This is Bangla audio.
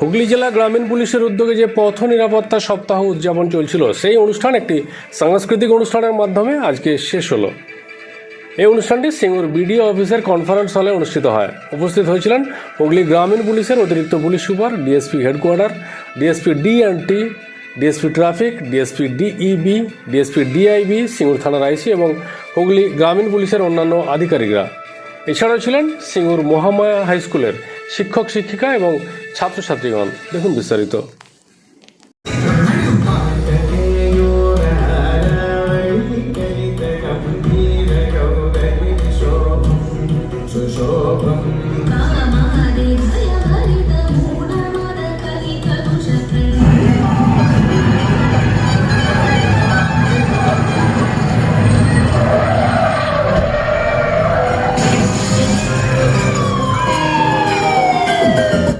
হুগলি জেলা গ্রামীণ পুলিশের উদ্যোগে যে পথ নিরাপত্তা সপ্তাহ উদযাপন চলছিল, সেই অনুষ্ঠান একটি সাংস্কৃতিক অনুষ্ঠানের মাধ্যমে আজকে শেষ হলো। এই অনুষ্ঠানটি সিঙ্গুর বিডিও অফিসের কনফারেন্স হলে অনুষ্ঠিত হয়। উপস্থিত হয়েছিলেন হুগলি গ্রামীণ পুলিশের অতিরিক্ত police super, DSP headquarter, DSP D and T DSP traffic, DSP DEB DSP DIB Singur থানার আইসি এবং হুগলি গ্রামীণ পুলিশের অন্যান্য আধিকারিকরা। এছাড়াও ছিলেন সিঙ্গুর মহামায়া হাই স্কুলের শিক্ষক শিক্ষিকা এবং ছাত্রছাত্রীগণ দেখুন বিস্তারিত Oh,